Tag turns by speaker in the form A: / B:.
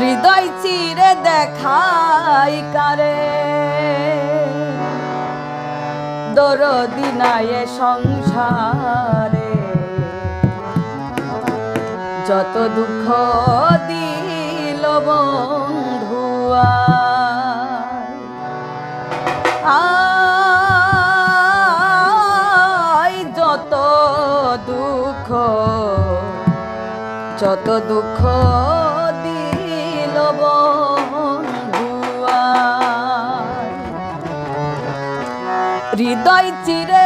A: হৃদয় চিরে দেখাই কারে? দরদিনায় সংসারে। যত দুঃখ দিল বন্ধুয়া যত দুঃখ দিল হৃদয় চিরে